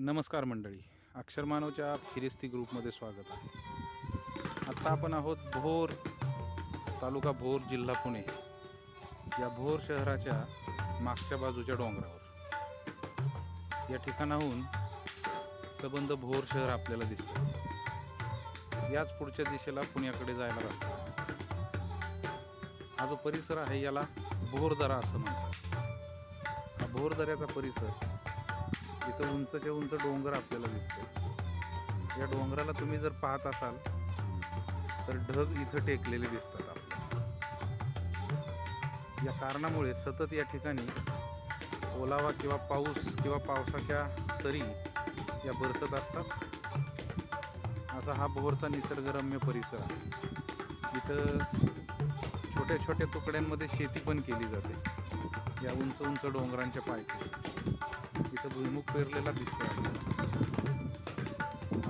नमस्कार मंडळी. अक्षरमानवच्या फिरिस्ती ग्रुपमध्ये स्वागत आहे. आत्ता आपण आहोत भोर तालुका भोर जिल्हा पुणे. या भोर शहराच्या मागच्या बाजूच्या डोंगरावर. या ठिकाणाहून सबंध भोर शहर आपल्याला दिसतं. याच पुढच्या दिशेला पुण्याकडे जायला रस्ता हा जो परिसर आहे याला भोरदरा असं म्हणतात. हा भोरदऱ्याचा परिसर इथं उंचच्या उंच डोंगर आपल्याला दिसतो या डोंगराला तुम्ही जर पाहत असाल तर ढग इथं टेकलेले दिसतात आपल्याला. या कारणामुळे सतत या ठिकाणी ओलावा किंवा पाऊस किंवा पावसाच्या सरी या बरसत असतात. असा हा भोरचा निसर्गरम्य परिसर आहे. इथं छोट्या छोट्या तुकड्यांमध्ये शेती पण केली जाते. या उंच उंच डोंगरांच्या पायथ्याशी. इथं भुईमुग पेरलेला दिसतो आपल्याला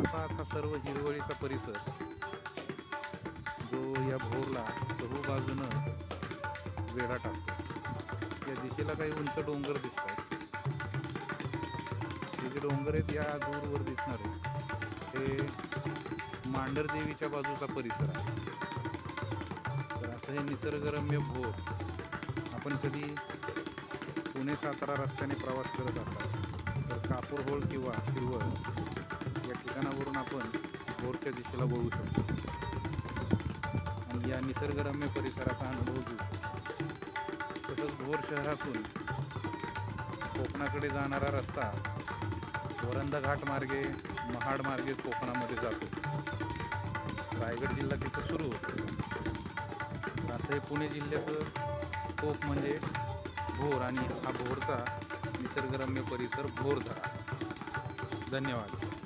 असाच हा सर्व हिरवळीचा परिसर जो या भोरला चहू बाजूनं वेढा टाकतो. या दिशेला काही उंच डोंगर दिसतात. हे जे डोंगर आहेत या दूरवर दिसणार हे मांढरदेवीच्या बाजूचा परिसर आहे. तर असं हे निसर्गरम्य भोर आपण कधी पुणे सातारा रस्त्याने प्रवास करत असाल तर कापूरहोळ किंवा शिरवळ या ठिकाणावरून आपण भोरच्या दिशेला वळू शकतो. आणि या निसर्गरम्य परिसराचा अनुभव घेऊ शकतो. तसंच भोर शहरातून कोकणाकडे जाणारा रस्ता वरंदा घाट मार्गे महाड मार्गे कोकणामध्ये जातो. रायगड जिल्हा तिथं सुरू होतो. असं हे पुणे जिल्ह्याचं कोक म्हणजे भोर आणि हा भोरचा निसर्गरम्य परिसर भोर धरा धन्यवाद.